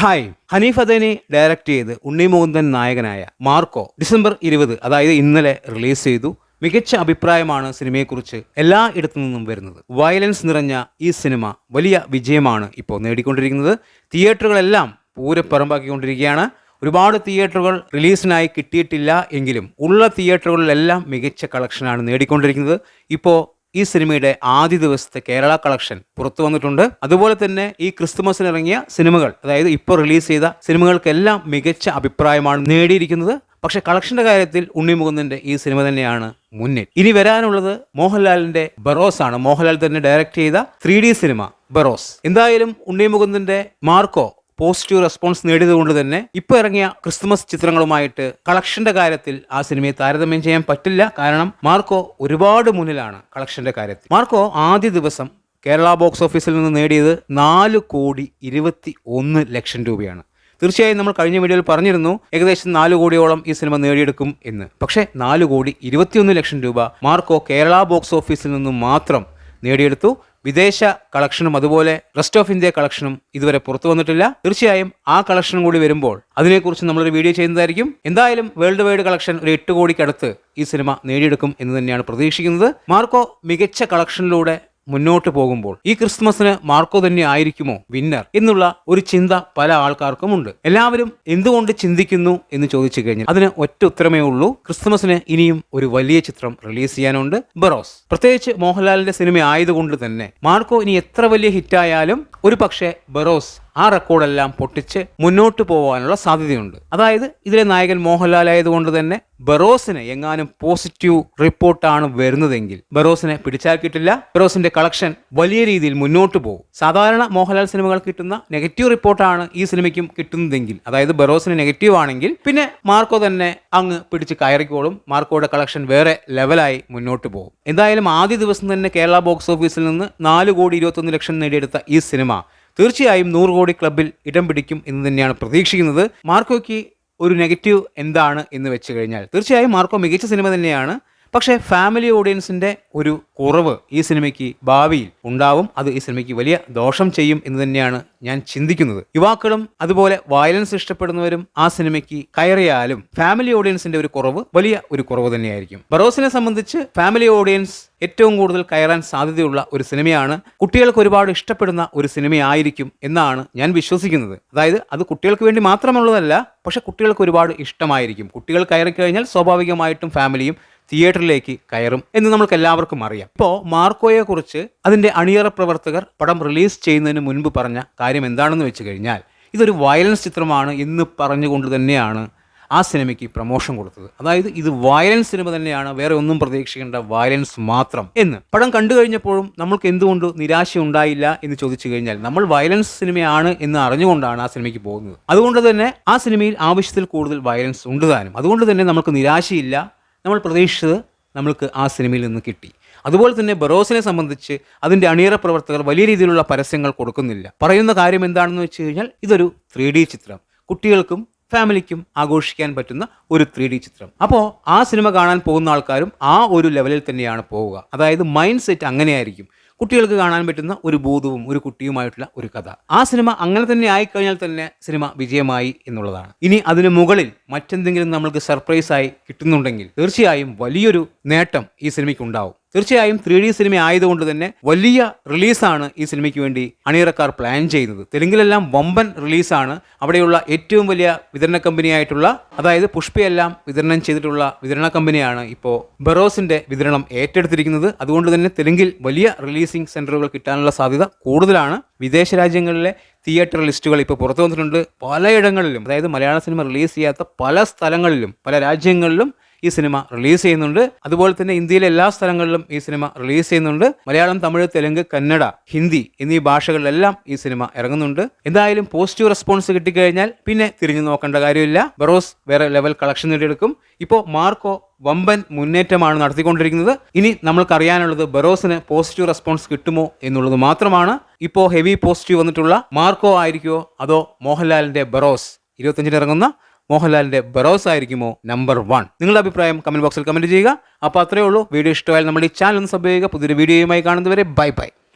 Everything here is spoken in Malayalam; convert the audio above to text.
ഹായ്. ഹനീഫ് അദേനെ ഡയറക്റ്റ് ചെയ്ത് ഉണ്ണി മുകുന്ദൻ നായകനായ മാർക്കോ ഡിസംബർ ഇരുപത് അതായത് ഇന്നലെ റിലീസ് ചെയ്തു. മികച്ച അഭിപ്രായമാണ് സിനിമയെക്കുറിച്ച് എല്ലാ ഇടത്തു നിന്നും വരുന്നത്. വയലൻസ് നിറഞ്ഞ ഈ സിനിമ വലിയ വിജയമാണ് ഇപ്പോൾ നേടിക്കൊണ്ടിരിക്കുന്നത്. തിയേറ്ററുകളെല്ലാം പൂരപ്പറമ്പാക്കിക്കൊണ്ടിരിക്കുകയാണ് ഒരുപാട് തിയേറ്ററുകൾ റിലീസിനായി കിട്ടിയിട്ടില്ല എങ്കിലും ഉള്ള തിയേറ്ററുകളിലെല്ലാം മികച്ച കളക്ഷനാണ് നേടിക്കൊണ്ടിരിക്കുന്നത്. ഇപ്പോൾ ഈ സിനിമയുടെ ആദ്യ ദിവസത്തെ കേരള കളക്ഷൻ പുറത്തു വന്നിട്ടുണ്ട്. അതുപോലെ തന്നെ ഈ ക്രിസ്തുമസിന് ഇറങ്ങിയ സിനിമകൾ അതായത് ഇപ്പോൾ റിലീസ് ചെയ്ത സിനിമകൾക്കെല്ലാം മികച്ച അഭിപ്രായമാണ് നേടിയിരിക്കുന്നത്. പക്ഷെ കളക്ഷന്റെ കാര്യത്തിൽ ഉണ്ണി മുകുന്ദന്റെ ഈ സിനിമ തന്നെയാണ് മുന്നിൽ. ഇനി വരാനുള്ളത് മോഹൻലാലിന്റെ ബറോസ് ആണ് മോഹൻലാൽ തന്നെ ഡയറക്റ്റ് ചെയ്ത ത്രീ സിനിമ ബറോസ്. എന്തായാലും ഉണ്ണി മുകുന്ദന്റെ മാർക്കോ പോസിറ്റീവ് റെസ്പോൺസ് നേടിയതുകൊണ്ട് തന്നെ ഇപ്പൊ ഇറങ്ങിയ ക്രിസ്മസ് ചിത്രങ്ങളുമായിട്ട് കളക്ഷന്റെ കാര്യത്തിൽ ആ സിനിമയെ താരതമ്യം ചെയ്യാൻ പറ്റില്ല. കാരണം മാർക്കോ ഒരുപാട് മുന്നിലാണ് കളക്ഷന്റെ കാര്യത്തിൽ. മാർക്കോ ആദ്യ ദിവസം കേരള ബോക്സ് ഓഫീസിൽ നിന്ന് നേടിയത് നാല് കോടി ഇരുപത്തി ഒന്ന് ലക്ഷം രൂപയാണ്. തീർച്ചയായും നമ്മൾ കഴിഞ്ഞ വീഡിയോയിൽ പറഞ്ഞിരുന്നു ഏകദേശം നാല് കോടിയോളം ഈ സിനിമ നേടിയെടുക്കും എന്ന്. പക്ഷേ നാല് കോടി ഇരുപത്തിയൊന്ന് ലക്ഷം രൂപ മാർക്കോ കേരള ബോക്സ് ഓഫീസിൽ നിന്നും മാത്രം നേടിയെടുത്തു. വിദേശ കളക്ഷനും അതുപോലെ റെസ്റ്റ് ഓഫ് ഇന്ത്യ കളക്ഷനും ഇതുവരെ പുറത്തു വന്നിട്ടില്ല. തീർച്ചയായും ആ കളക്ഷനും കൂടി വരുമ്പോൾ അതിനെക്കുറിച്ച് നമ്മളൊരു വീഡിയോ ചെയ്യുന്നതായിരിക്കും. എന്തായാലും വേൾഡ് വൈഡ് കളക്ഷൻ ഒരു എട്ട് കോടിക്കടുത്ത് ഈ സിനിമ നേടിയെടുക്കും എന്ന് തന്നെയാണ് പ്രതീക്ഷിക്കുന്നത്. മാർക്കോ മികച്ച കളക്ഷനിലൂടെ മുന്നോട്ട് പോകുമ്പോൾ ഈ ക്രിസ്മസിന് മാർക്കോ തന്നെ ആയിരിക്കുമോ വിന്നർ എന്നുള്ള ഒരു ചിന്ത പല ആൾക്കാർക്കും ഉണ്ട് എല്ലാവരും എന്തുകൊണ്ട് ചിന്തിക്കുന്നു എന്ന് ചോദിച്ചു കഴിഞ്ഞാൽ അതിന് ഒറ്റ ഉത്തരമേ ഉള്ളൂ. ക്രിസ്മസിന് ഇനിയും ഒരു വലിയ ചിത്രം റിലീസ് ചെയ്യാനുണ്ട്. ബറോസ്. പ്രത്യേകിച്ച് മോഹൻലാലിന്റെ സിനിമ ആയതുകൊണ്ട് തന്നെ മാർക്കോ ഇനി എത്ര വലിയ ഹിറ്റായാലും ഒരു പക്ഷേ ബറോസ് ആ റെക്കോർഡെല്ലാം പൊട്ടിച്ച് മുന്നോട്ട് പോകാനുള്ള സാധ്യതയുണ്ട്. അതായത് ഇതിലെ നായകൻ മോഹൻലാൽ ആയതുകൊണ്ട് തന്നെ ബറോസിന് എങ്ങാനും പോസിറ്റീവ് റിപ്പോർട്ടാണ് വരുന്നതെങ്കിൽ ബറോസിനെ പിടിച്ചാൽ കിട്ടില്ല. ബറോസിന്റെ കളക്ഷൻ വലിയ രീതിയിൽ മുന്നോട്ട് പോകും. സാധാരണ മോഹൻലാൽ സിനിമകൾ കിട്ടുന്ന നെഗറ്റീവ് റിപ്പോർട്ടാണ് ഈ സിനിമയ്ക്കും കിട്ടുന്നതെങ്കിൽ അതായത് ബറോസിന് നെഗറ്റീവ് ആണെങ്കിൽ പിന്നെ മാർക്കോ തന്നെ അങ്ങ് പിടിച്ച് കയറിക്കോളും. മാർക്കോയുടെ കളക്ഷൻ വേറെ ലെവലായി മുന്നോട്ട് പോകും. എന്തായാലും ആദ്യ ദിവസം തന്നെ കേരള ബോക്സ് ഓഫീസിൽ നിന്ന് നാല് കോടി ഇരുപത്തൊന്ന് ലക്ഷം നേടിയെടുത്ത ഈ സിനിമ തീർച്ചയായും നൂറ് കോടി ക്ലബിൽ ഇടം പിടിക്കും എന്ന് തന്നെയാണ് പ്രതീക്ഷിക്കുന്നത്. മാർക്കോയ്ക്ക് ഒരു നെഗറ്റീവ് എന്താണ് എന്ന് വെച്ച് കഴിഞ്ഞാൽ തീർച്ചയായും മാർക്കോ മികച്ച സിനിമ തന്നെയാണ്. പക്ഷേ ഫാമിലി ഓഡിയൻസിന്റെ ഒരു കുറവ് ഈ സിനിമയ്ക്ക് ഭാവിയിൽ ഉണ്ടാവും. അത് ഈ സിനിമയ്ക്ക് വലിയ ദോഷം ചെയ്യും എന്ന് തന്നെയാണ് ഞാൻ ചിന്തിക്കുന്നത്. യുവാക്കളും അതുപോലെ വയലൻസ് ഇഷ്ടപ്പെടുന്നവരും ആ സിനിമയ്ക്ക് കയറിയാലും ഫാമിലി ഓഡിയൻസിന്റെ ഒരു കുറവ് വലിയ ഒരു കുറവ് തന്നെയായിരിക്കും. ബറോസിനെ സംബന്ധിച്ച് ഫാമിലി ഓഡിയൻസ് ഏറ്റവും കൂടുതൽ കയറാൻ സാധ്യതയുള്ള ഒരു സിനിമയാണ്. കുട്ടികൾക്ക് ഒരുപാട് ഇഷ്ടപ്പെടുന്ന ഒരു സിനിമയായിരിക്കും എന്നാണ് ഞാൻ വിശ്വസിക്കുന്നത്. അതായത് അത് കുട്ടികൾക്ക് വേണ്ടി മാത്രമുള്ളതല്ല പക്ഷെ കുട്ടികൾക്ക് ഒരുപാട് ഇഷ്ടമായിരിക്കും. കുട്ടികൾ കയറി കഴിഞ്ഞാൽ സ്വാഭാവികമായിട്ടും ഫാമിലിയും തിയേറ്ററിലേക്ക് കയറും എന്ന് നമുക്ക് എല്ലാവർക്കും അറിയാം. ഇപ്പോൾ മാർക്കോയെ കുറിച്ച് അതിന്റെ അണിയറ പ്രവർത്തകർ പടം റിലീസ് ചെയ്യുന്നതിന് മുൻപ് പറഞ്ഞ കാര്യം എന്താണെന്ന് വെച്ച് കഴിഞ്ഞാൽ ഇതൊരു വയലൻസ് ചിത്രമാണ് എന്ന് പറഞ്ഞുകൊണ്ട് തന്നെയാണ് ആ സിനിമയ്ക്ക് പ്രൊമോഷൻ കൊടുത്തത്. അതായത് ഇത് വയലൻസ് സിനിമ തന്നെയാണ് വേറെ ഒന്നും പ്രതീക്ഷിക്കേണ്ട വയലൻസ് മാത്രം എന്ന്. പടം കണ്ടു കഴിഞ്ഞപ്പോഴും നമ്മൾക്ക് എന്തുകൊണ്ട് നിരാശ ഉണ്ടായില്ല എന്ന് ചോദിച്ചു കഴിഞ്ഞാൽ നമ്മൾ വയലൻസ് സിനിമയാണ് എന്ന് അറിഞ്ഞുകൊണ്ടാണ് ആ സിനിമയ്ക്ക് പോകുന്നത്. അതുകൊണ്ട് തന്നെ ആ സിനിമയിൽ ആവശ്യത്തിൽ കൂടുതൽ വയലൻസ് ഉണ്ട് താനും. അതുകൊണ്ട് തന്നെ നമുക്ക് നിരാശയില്ല നമ്മൾ പ്രതീക്ഷിച്ചത് നമ്മൾക്ക് ആ സിനിമയിൽ നിന്ന് കിട്ടി. അതുപോലെ തന്നെ ബറോസിനെ സംബന്ധിച്ച് അതിന്റെ അണിയറ പ്രവർത്തകർ വലിയ രീതിയിലുള്ള പരസ്യങ്ങൾ കൊടുക്കുന്നില്ല. പറയുന്ന കാര്യം എന്താണെന്ന് വെച്ച് കഴിഞ്ഞാൽ ഇതൊരു ത്രീ ഡി ചിത്രം. കുട്ടികൾക്കും ഫാമിലിക്കും ആഘോഷിക്കാൻ പറ്റുന്ന ഒരു ത്രീ ഡി ചിത്രം. അപ്പോൾ ആ സിനിമ കാണാൻ പോകുന്ന ആൾക്കാരും ആ ഒരു ലെവലിൽ തന്നെയാണ് പോവുക. അതായത് മൈൻഡ് സെറ്റ് അങ്ങനെയായിരിക്കും. കുട്ടികൾക്ക് കാണാൻ പറ്റുന്ന ഒരു ഭൂതവും ഒരു കുട്ടിയുമായിട്ടുള്ള ഒരു കഥ. ആ സിനിമ അങ്ങനെ തന്നെ ആയിക്കഴിഞ്ഞാൽ തന്നെ സിനിമ വിജയമായി എന്നുള്ളതാണ്. ഇനി അതിന് മുകളിൽ മറ്റെന്തെങ്കിലും നമ്മൾക്ക് സർപ്രൈസ് ആയി കിട്ടുന്നുണ്ടെങ്കിൽ തീർച്ചയായും വലിയൊരു നേട്ടം ഈ സിനിമയ്ക്ക് ഉണ്ടാവും. തീർച്ചയായും ത്രീ ഡി സിനിമ ആയതുകൊണ്ട് തന്നെ വലിയ റിലീസാണ് ഈ സിനിമയ്ക്ക് വേണ്ടി അണിയറക്കാർ പ്ലാൻ ചെയ്യുന്നത് തെലുങ്കിലെല്ലാം വമ്പൻ റിലീസാണ് അവിടെയുള്ള ഏറ്റവും വലിയ വിതരണ കമ്പനിയായിട്ടുള്ള അതായത് പുഷ്പയെല്ലാം വിതരണം ചെയ്തിട്ടുള്ള വിതരണ കമ്പനിയാണ് ഇപ്പോൾ ബറോസിന്റെ വിതരണം ഏറ്റെടുത്തിരിക്കുന്നത്. അതുകൊണ്ട് തന്നെ തെലുങ്കിൽ വലിയ റിലീസിംഗ് സെന്ററുകൾ കിട്ടാനുള്ള സാധ്യത കൂടുതലാണ്. വിദേശ രാജ്യങ്ങളിലെ തിയേറ്റർ ലിസ്റ്റുകൾ ഇപ്പോൾ പുറത്തു വന്നിട്ടുണ്ട്. പലയിടങ്ങളിലും അതായത് മലയാള സിനിമ റിലീസ് ചെയ്യാത്ത പല സ്ഥലങ്ങളിലും പല രാജ്യങ്ങളിലും ഈ സിനിമ റിലീസ് ചെയ്യുന്നുണ്ട്. അതുപോലെ തന്നെ ഇന്ത്യയിലെ എല്ലാ സ്ഥലങ്ങളിലും ഈ സിനിമ റിലീസ് ചെയ്യുന്നുണ്ട്. മലയാളം തമിഴ് തെലുങ്ക് കന്നഡ ഹിന്ദി എന്നീ ഭാഷകളിലെല്ലാം ഈ സിനിമ ഇറങ്ങുന്നുണ്ട്. എന്തായാലും പോസിറ്റീവ് റെസ്പോൺസ് കിട്ടിക്കഴിഞ്ഞാൽ പിന്നെ തിരിഞ്ഞു നോക്കേണ്ട കാര്യമില്ല. ബറോസ് വേറെ ലെവൽ കളക്ഷൻ നേടിയെടുക്കും. ഇപ്പോൾ മാർക്കോ വമ്പൻ മുന്നേറ്റമാണ് നടത്തിക്കൊണ്ടിരിക്കുന്നത്. ഇനി നമ്മൾക്കറിയാനുള്ളത് ബറോസിന് പോസിറ്റീവ് റെസ്പോൺസ് കിട്ടുമോ എന്നുള്ളത് മാത്രമാണ്. ഇപ്പോൾ ഹെവി പോസിറ്റീവ് വന്നിട്ടുള്ള മാർക്കോ ആയിരിക്കുമോ അതോ മോഹൻലാലിന്റെ ബറോസ്? ഇരുപത്തഞ്ചിന് ഇറങ്ങുന്ന മോഹൻലാലിന്റെ ബറോസ് ആയിരിക്കുമോ? നമ്പർ വൺ നിങ്ങളുടെ അഭിപ്രായം കമന്റ് ബോക്സിൽ കമന്റ് ചെയ്യുക. അപ്പോൾ അത്രയേ ഉള്ളൂ. വീഡിയോ ഇഷ്ടമായാലും നമ്മുടെ ഈ ചാനൽ ഒന്ന് സബ് ചെയ്യുക. പുതിയൊരു വീഡിയോയുമായി കാണുന്നവരെ ബൈ ബൈ